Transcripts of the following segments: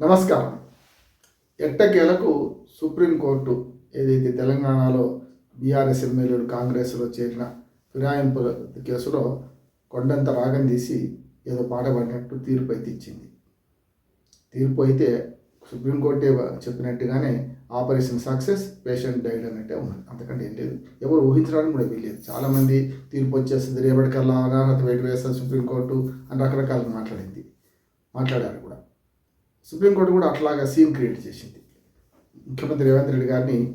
నమస్కారం. ఎట్టకేలకు సుప్రీంకోర్టు ఏదైతే తెలంగాణలో బీఆర్ఎస్ ఎమ్మెల్యేలు కాంగ్రెస్లో చేరిన ఫిరాయింపుల కేసులో కొండంత రాగం తీసి ఏదో పాట పడినట్టు తీర్పు అయితే ఇచ్చింది. తీర్పు అయితే సుప్రీంకోర్టే చెప్పినట్టుగానే ఆపరేషన్ సక్సెస్ పేషెంట్ డైడ్ అన్నట్టే ఉన్నది అంతకంటే ఏం లేదు. ఎవరు ఊహించడానికి కూడా వీల్లేదు. చాలామంది తీర్పు వచ్చేస్తుంది రేపటికల్లా అనర్హత వేటు వేస్తారు సుప్రీంకోర్టు అని రకరకాలుగా మాట్లాడింది. మాట్లాడారు కూడా. సుప్రీంకోర్టు కూడా అట్లాగా సీన్ క్రియేట్ చేసింది. ముఖ్యమంత్రి రేవంత్ రెడ్డి గారిని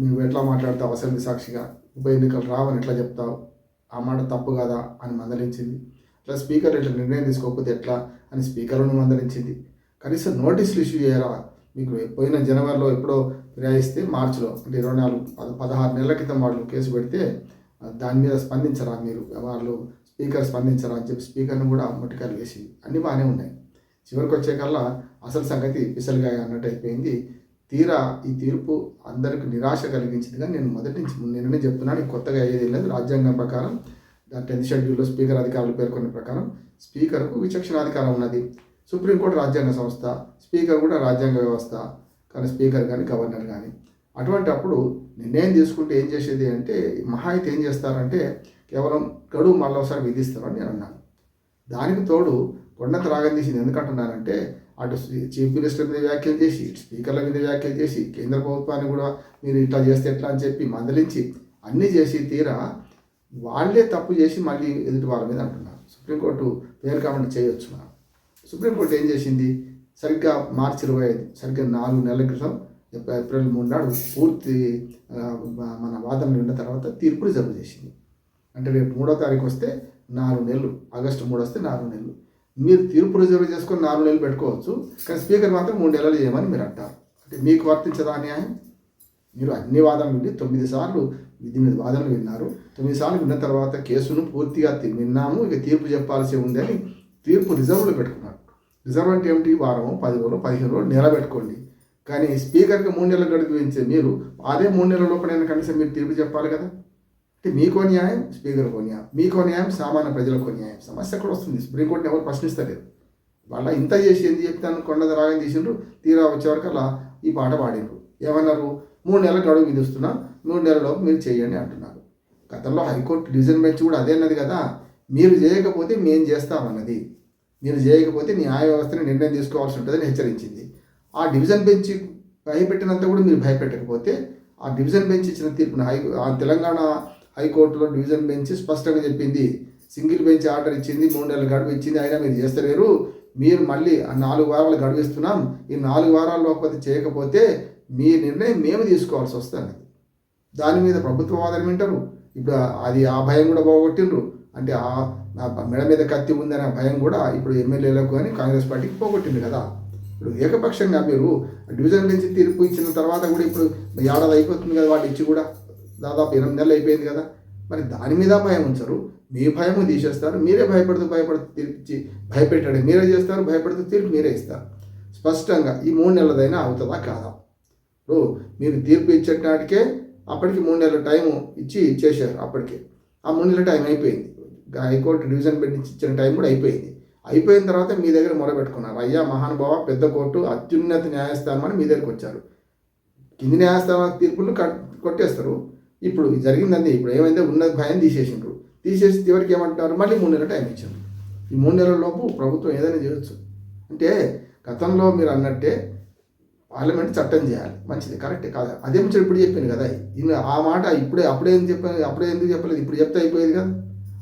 నువ్వు ఎట్లా మాట్లాడతావు? అసెంబ్లీ సాక్షిగా ఉప ఎన్నికలు రావని ఎట్లా చెప్తావు? ఆ మాట తప్పు కదా? అని మందలించింది. ఇట్లా స్పీకర్ ఇట్లా నిర్ణయం తీసుకోకపోతే ఎట్లా అని స్పీకర్ను మందలించింది. కనీసం నోటీసులు ఇష్యూ చేయరా? మీకు పోయిన జనవరిలో ఎప్పుడో ఫిరాయిస్తే మార్చిలో అంటే ఇరవై నాలుగు పద పదహారు నెలల క్రితం వాళ్ళు కేసు పెడితే దాని మీద స్పందించరా మీరు? వాళ్ళు స్పీకర్ స్పందించరా? అని చెప్పి స్పీకర్ని కూడా ముట్టికాయలు వేసింది. అన్నీ బాగానే ఉన్నాయి. చివరికి వచ్చేకల్లా అసలు సంగతి పిసలుగా అన్నట్టు అయిపోయింది. తీరా ఈ తీర్పు అందరికి నిరాశ కలిగించింది కానీ నేను మొదటి నుంచి నిన్ననే చెప్తున్నాను. కొత్తగా అయ్యేది లేదు. రాజ్యాంగం ప్రకారం దాని టెన్త్ షెడ్యూల్లో స్పీకర్ అధికారులు పేర్కొన్న ప్రకారం స్పీకర్కు విచక్షణ అధికారం ఉన్నది. సుప్రీంకోర్టు రాజ్యాంగ సంస్థ స్పీకర్ కూడా రాజ్యాంగ వ్యవస్థ కానీ స్పీకర్ కానీ గవర్నర్ కానీ అటువంటి అప్పుడు నిర్ణయం తీసుకుంటే ఏం చేసేది అంటే మహా అయితే ఏం చేస్తారంటే కేవలం గడువు మళ్ళీ ఒకసారి విధిస్తారని నేను అన్నాను. దానికి తోడు కొండంత రాగం తీసింది. ఎందుకంటున్నానంటే అటు చీఫ్ మినిస్టర్ మీద వ్యాఖ్యలు చేసి స్పీకర్ల మీద వ్యాఖ్యలు చేసి కేంద్ర ప్రభుత్వాన్ని కూడా మీరు ఇట్లా చేస్తే ఎట్లా అని చెప్పి మందలించి అన్నీ చేసి తీరా వాళ్ళే తప్పు చేసి మళ్ళీ ఎదుటి వాళ్ళ మీద అంటున్నారు. సుప్రీంకోర్టు పేరు కామెంట్ చేయొచ్చు మనం. సుప్రీంకోర్టు ఏం చేసింది? సరిగ్గా మార్చి ఇరవై ఐదు సరిగ్గా నాలుగు నెలల క్రితం ఏప్రిల్ మూడు నాడు పూర్తి మన వాదనలు ఉన్న తర్వాత తీర్పు రిజర్వ్ చేసింది. అంటే రేపు మూడో తారీఖు వస్తే నాలుగు నెలలు ఆగస్టు మూడు వస్తే నాలుగు నెలలు. మీరు తీర్పు రిజర్వ్ చేసుకొని నాలుగు నెలలు పెట్టుకోవచ్చు కానీ స్పీకర్ మాత్రం మూడు నెలలు చేయమని మీరు అంటారు. అంటే మీకు వర్తించదా న్యాయం మీరు అన్ని వాదనలు విని తొమ్మిది సార్లు ఎనిమిది వాదనలు విన్నారు. తొమ్మిది సార్లు విన్న తర్వాత కేసును పూర్తిగా విన్నాము ఇక తీర్పు చెప్పాల్సి ఉందని తీర్పు రిజర్వ్లో పెట్టుకున్నారు. రిజర్వ్ అంటే ఏమిటి? వారం పది రోజులు పదిహేను రోజులు నెల పెట్టుకోండి కానీ స్పీకర్కి మూడు నెలలు గడిపించే మీరు అదే మూడు నెలల లోపలైనా కనీసం మీరు తీర్పు చెప్పాలి కదా? అంటే మీకో న్యాయం స్పీకర్కో న్యాయం. మీకో న్యాయం సామాన్య ప్రజలకో న్యాయం. సమస్య కూడా వస్తుంది. సుప్రీంకోర్టుని ఎవరు ప్రశ్నిస్తలేరు వాళ్ళ ఇంత చేసి ఏంది చెప్తాను కొండ రాగం తీసిండ్రు? తీరా వచ్చేవరకు అలా ఈ పాట పాడిండ్రు. ఏమన్నారు? మూడు నెలల గడువు విధిస్తున్నా మూడు నెలలలోపు మీరు చేయండి అంటున్నారు. గతంలో హైకోర్టు డివిజన్ బెంచ్ కూడా అదే అన్నది కదా. మీరు చేయకపోతే మేము చేస్తామన్నది. మీరు చేయకపోతే న్యాయ వ్యవస్థని నిర్ణయం తీసుకోవాల్సి ఉంటుందని హెచ్చరించింది. ఆ డివిజన్ బెంచ్ భయపెట్టినంత కూడా మీరు భయపెట్టకపోతే ఆ డివిజన్ బెంచ్ ఇచ్చిన తీర్పును హై ఆ తెలంగాణ హైకోర్టులో డివిజన్ బెంచ్ స్పష్టంగా చెప్పింది. సింగిల్ బెంచ్ ఆర్డర్ ఇచ్చింది మూడు నెలల గడువు ఇచ్చింది. అయినా మీరు చేస్తలేరు. మీరు మళ్ళీ ఆ నాలుగు వారాలు గడువిస్తున్నాం ఈ నాలుగు వారాల లోపల చేయకపోతే మీ నిర్ణయం మేము తీసుకోవాల్సి వస్తుంది. దాని మీద ప్రభుత్వ వాదన వింటారు. ఇప్పుడు అది ఆ భయం కూడా పోగొట్టిండ్రు. అంటే ఆ మెడ మీద కత్తి ఉందనే భయం కూడా ఇప్పుడు ఎమ్మెల్యేలకు కానీ కాంగ్రెస్ పార్టీకి పోగొట్టింది కదా. ఇప్పుడు ఏకపక్షంగా మీరు డివిజన్ నుంచి తీర్పు ఇచ్చిన తర్వాత కూడా ఇప్పుడు ఏడాది అయిపోతుంది కదా వాళ్ళు ఇచ్చి కూడా. దాదాపు ఎనిమిది నెలలు అయిపోయింది కదా. మరి దాని మీద భయం ఉంచరు. మీ భయము తీసేస్తారు. మీరే భయపడుతూ భయపడుతూ తీర్పిచ్చి భయపెట్టాడు. మీరే చేస్తారు. భయపడుతూ తీర్పు మీరే ఇస్తారు. స్పష్టంగా ఈ మూడు నెలలదైనా అవుతుందా? కాదా? ఇప్పుడు మీరు తీర్పు ఇచ్చేటానికే అప్పటికి మూడు నెలల టైం ఇచ్చి ఇచ్చేసారు అప్పటికే. ఆ మూడు నెలల టైం అయిపోయింది. హైకోర్టు డివిజన్ బెంచ్ ఇచ్చిన టైం కూడా అయిపోయింది. అయిపోయిన తర్వాత మీ దగ్గర మొరబెట్టుకున్నారు. అయ్యా మహానుభావ పెద్ద కోర్టు అత్యున్నత న్యాయస్థానం అని మీ దగ్గరికి వచ్చారు. కింది న్యాయస్థానం తీర్పులు కట్- కొట్టేస్తారు. ఇప్పుడు ఇది జరిగిందండి ఇప్పుడు ఏమైతే ఉన్న భయం తీసేసిండ్రు తీసేసి చివరికి ఏమంటున్నారు? మళ్ళీ మూడు నెలల టైం ఇచ్చారు. ఈ మూడు నెలల లోపు ప్రభుత్వం ఏదైనా చేయొచ్చు. అంటే గతంలో మీరు అన్నట్టే పార్లమెంట్ చట్టం చేయాలి. మంచిది కరెక్టే కాదు. అదే ముచ్చట ఇప్పుడు చెప్పింది కదా ఈయన ఆ మాట ఇప్పుడే అప్పుడే ఏం చెప్పాను అప్పుడే ఎందుకు చెప్పలేదు? ఇప్పుడు చెప్తే అయిపోయేది కదా.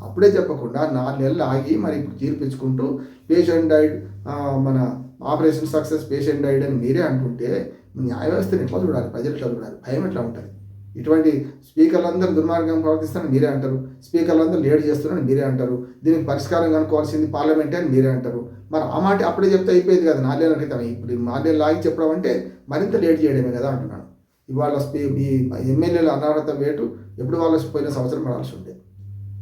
అప్పుడే చెప్పకుండా నాలుగు నెలలు ఆగి మరి ఇప్పుడు తీర్పించుకుంటూ పేషెంట్ డైడ్ మన ఆపరేషన్ సక్సెస్ పేషెంట్ డైడ్ అని మీరే అంటుంటే న్యాయ వ్యవస్థను ఎట్లా చూడాలి? ప్రజలు ఎట్లా చూడాలి? భయం ఎట్లా ఉంటుంది? ఇటువంటి స్పీకర్లందరూ దుర్మార్గం ప్రవర్తిస్తారని మీరే అంటారు. స్పీకర్లందరూ లేట్ చేస్తున్నారని మీరే అంటారు. దీనికి పరిష్కారం కనుక్కోవాల్సింది పార్లమెంటే అని మీరే అంటారు. మరి ఆ మాట అప్పుడే చెప్తే అయిపోయేది కదా. నాలుగేళ్ళ క్రితం ఇప్పుడు నాలుగేళ్ళు లాగి చెప్పడం అంటే మరింత లేట్ చేయడమే కదా అంటున్నాను. ఇవాళ స్పీ ఈ ఎమ్మెల్యేల అనర్హత వేటు ఎప్పుడు వాళ్ళకి పోయిన సంవత్సరం పడాల్సి ఉండే.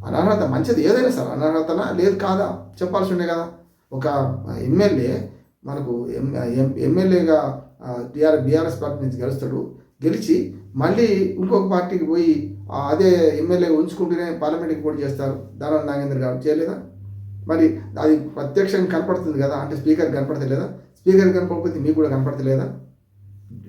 అనర్హత మంచిది ఏదైనా సరే. అనర్హతనా? లేదు కాదా? చెప్పాల్సి ఉండే కదా. ఒక ఎమ్మెల్యే మనకు ఎం ఎం- ఎమ్మెల్యేగా టీఆర్ బీఆర్ఎస్ పార్టీ నుంచి గెలుస్తాడు. గెలిచి మళ్ళీ ఇంకొక పార్టీకి పోయి అదే ఎమ్మెల్యే ఉంచుకుంటూనే పార్లమెంట్కి పోటీ చేస్తారు. దానం నాగేంద్ర గారు చేయలేదా? మరి అది ప్రత్యక్షంగా కనపడుతుంది కదా అంటే స్పీకర్ కనపడతలేదా? స్పీకర్ కనపడకపోతే మీకు కూడా కనపడతలేదా?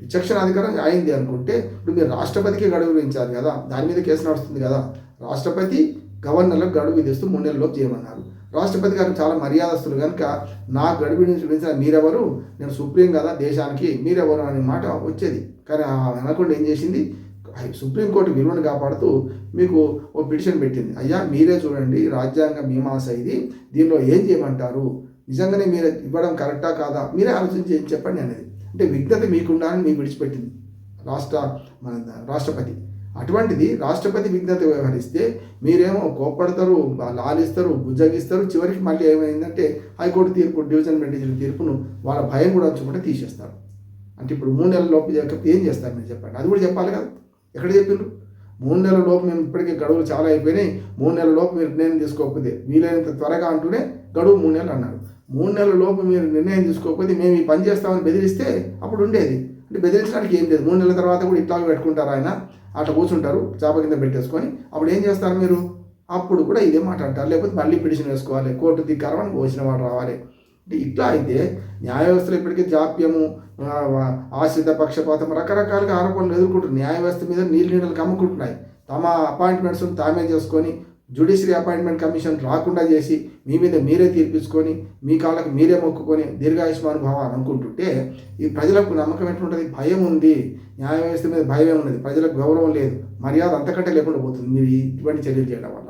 విచక్షణ అధికారం అయింది అనుకుంటే ఇప్పుడు మీరు రాష్ట్రపతికి గడువు విధించాలి కదా దాని మీద కేసు నడుస్తుంది కదా రాష్ట్రపతి గవర్నర్లకు గడువు విధిస్తూ మూడు నెలల్లో చేయమన్నారు. రాష్ట్రపతి గారు చాలా మర్యాదస్తులు కనుక నా గడువు విధించిన మీరెవరు? నేను సుప్రీం కదా దేశానికి మీరెవరు అనే మాట వచ్చేది. కానీ ఆ అనకుండా ఏం చేసింది? సుప్రీంకోర్టు విలువను కాపాడుతూ మీకు ఓ పిటిషన్ పెట్టింది. అయ్యా మీరే చూడండి రాజ్యాంగ మీమాంస ఇది దీనిలో ఏం చేయమంటారు? నిజంగానే మీరు ఇవ్వడం కరెక్టా కాదా? మీరే ఆలోచించి ఏం చెప్పండి అనేది. అంటే విజ్ఞత మీకుండాలని మీకు విడిచిపెట్టింది. రాష్ట్ర మన రాష్ట్రపతి. అటువంటిది రాష్ట్రపతి విజ్ఞత వ్యవహరిస్తే మీరేమో కోప్పడతారు లాలిస్తారు బుజ్జగిస్తారు చివరికి మళ్ళీ ఏమైందంటే హైకోర్టు తీర్పు డివిజన్ బెంచ్ తీర్పును వాళ్ళ భయం కూడా వచ్చుకుంటే తీసేస్తారు. అంటే ఇప్పుడు మూడు నెలల లోపు ఏం చేస్తారు మీరు చెప్పండి? అది కూడా చెప్పాలి కదా. ఎక్కడ చెప్పిండ్రు? మూడు నెలల లోపు మేము ఇప్పటికే గడువులు చాలా అయిపోయినాయి. మూడు నెలల లోపు మీరు నిర్ణయం తీసుకోకపోతే వీలైనంత త్వరగా అంటూనే గడువు మూడు నెలలు అన్నారు. మూడు నెలల లోపు మీరు నిర్ణయం తీసుకోకపోతే మేము ఈ పని చేస్తామని బెదిరిస్తే అప్పుడు ఉండేది. అంటే బెదిరించడానికి ఏం లేదు. మూడు నెలల తర్వాత కూడా ఇట్లాగే పెట్టుకుంటారు ఆయన. అట్లా కూర్చుంటారు చాప కింద పెట్టేసుకొని అప్పుడు ఏం చేస్తారు మీరు? అప్పుడు కూడా ఇదే మాట అంటారు. లేకపోతే మళ్ళీ పిటిషన్ వేసుకోవాలి కోర్టు ధిక్కారం పోసిన వాడు రావాలి. అంటే ఇట్లా అయితే న్యాయ వ్యవస్థలో ఇప్పటికీ జాప్యము ఆశ్రిత పక్షపాతం రకరకాలుగా ఆరోపణలు ఎదుర్కొంటున్నారు. న్యాయ వ్యవస్థ మీద నీళ్ళు నీళ్ళకి కమ్ముకుంటున్నాయి. తమ అపాయింట్మెంట్స్ తామే చేసుకొని జ్యుడిషియరీ అపాయింట్మెంట్ కమిషన్ రాకుండా చేసి మీ మీద మీరే తీర్పించుకొని మీ కాళ్ళకు మీరే మొక్కుకొని దీర్ఘాయుష్మాన్ భావ అనుకుంటుంటే ఈ ప్రజలకు నమ్మకం ఎట్లుంటుంది? భయం ఉంది. న్యాయ వ్యవస్థ మీద భయమే ఉన్నది. ప్రజలకు గౌరవం లేదు. మర్యాద అంతకంటే లేకుండా పోతుంది. మీరు ఇటువంటి చర్యలు చేయడం వల్ల.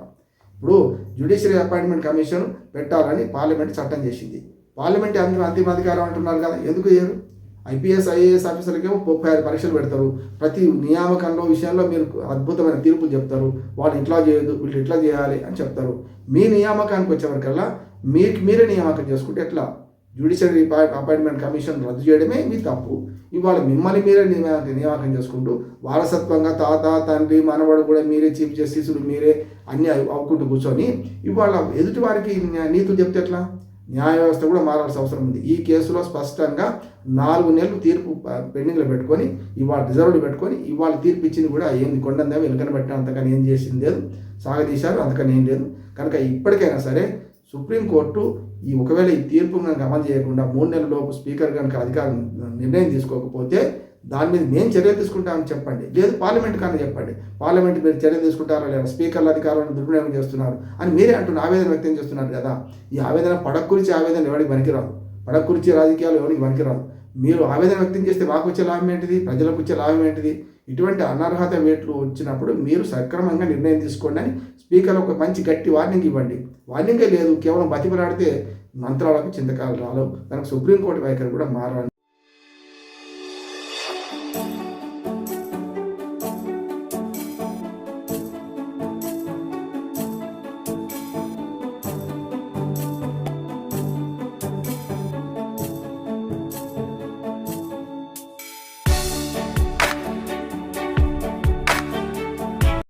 ఇప్పుడు జ్యుడిషియరీ అపాయింట్మెంట్ కమిషన్ పెట్టాలని పార్లమెంట్ చట్టం చేసింది. పార్లమెంట్ అంతిమ అధికారం అంటున్నారు కదా. ఎందుకు చేయరు? ఐపీఎస్ ఐఏఎస్ ఆఫీసర్లకేమో ముప్పై ఐదు పరీక్షలు పెడతారు. ప్రతి నియామకంలో విషయంలో మీరు అద్భుతమైన తీర్పులు చెప్తారు. వాళ్ళు ఇట్లా చేయదు వీళ్ళు ఇట్లా చేయాలి అని చెప్తారు. మీ నియామకానికి వచ్చేవరకల్లా మీకు మీరే నియామకం చేసుకుంటే ఎట్లా? జ్యుడిషియరీ అపాయింట్మెంట్ కమిషన్ రద్దు చేయడమే మీ తప్పు. ఇవాళ మిమ్మల్ని మీరే నియమ- నియామకం చేసుకుంటూ వారసత్వంగా తాత తండ్రి మనవడు కూడా మీరే చీఫ్ జస్టిసులు మీరే అన్ని అవ్- కూర్చొని ఇవాళ ఎదుటి వారికి నీతులు చెప్తే ఎట్లా? న్యాయ వ్యవస్థ కూడా మారాల్సిన అవసరం ఉంది. ఈ కేసులో స్పష్టంగా నాలుగు నెలలు తీర్పు పెండింగ్లో పెట్టుకొని ఇవాళ రిజర్వ్లు పెట్టుకొని ఇవాళ తీర్పు ఇచ్చింది కూడా ఏంది కొండందా వెనుకన పెట్టిన అంతకని ఏం చేసింది లేదు. సాగదీశారు అంతకని ఏం లేదు. కనుక ఇప్పటికైనా సరే సుప్రీంకోర్టు ఈ ఒకవేళ ఈ తీర్పు కనుక అమలు చేయకుండా మూడు నెలల లోపు స్పీకర్ కనుక అధికారం నిర్ణయం తీసుకోకపోతే దాని మీద మేము చర్యలు తీసుకుంటామని చెప్పండి. లేదు పార్లమెంట్ కానీ చెప్పండి. పార్లమెంట్ మీరు చర్యలు తీసుకుంటారా లేదా? స్పీకర్ల అధికారాలను దుర్వినియోగం చేస్తున్నారు అని మీరే అంటున్న ఆవేదన వ్యక్తం చేస్తున్నారు కదా. ఈ ఆవేదన పడక గురించి ఆవేదన ఎవరికి పనికిరాదు. పడక గురించి రాజకీయాలు ఎవరికి పనికిరాదు. మీరు ఆవేదన వ్యక్తం చేస్తే మాకు వచ్చే లాభం ఏంటిది? ప్రజలకు వచ్చే లాభం ఏంటిది? ఇటువంటి అనర్హత వేట్లు వచ్చినప్పుడు మీరు సక్రమంగా నిర్ణయం తీసుకోండి అని స్పీకర్ ఒక మంచి గట్టి వార్నింగ్ ఇవ్వండి. వార్నింగే లేదు. కేవలం బతిమలాడితే మంత్రాలకు చింతకాలు రాలు దానికి సుప్రీంకోర్టు వైఖరి కూడా మారాలి.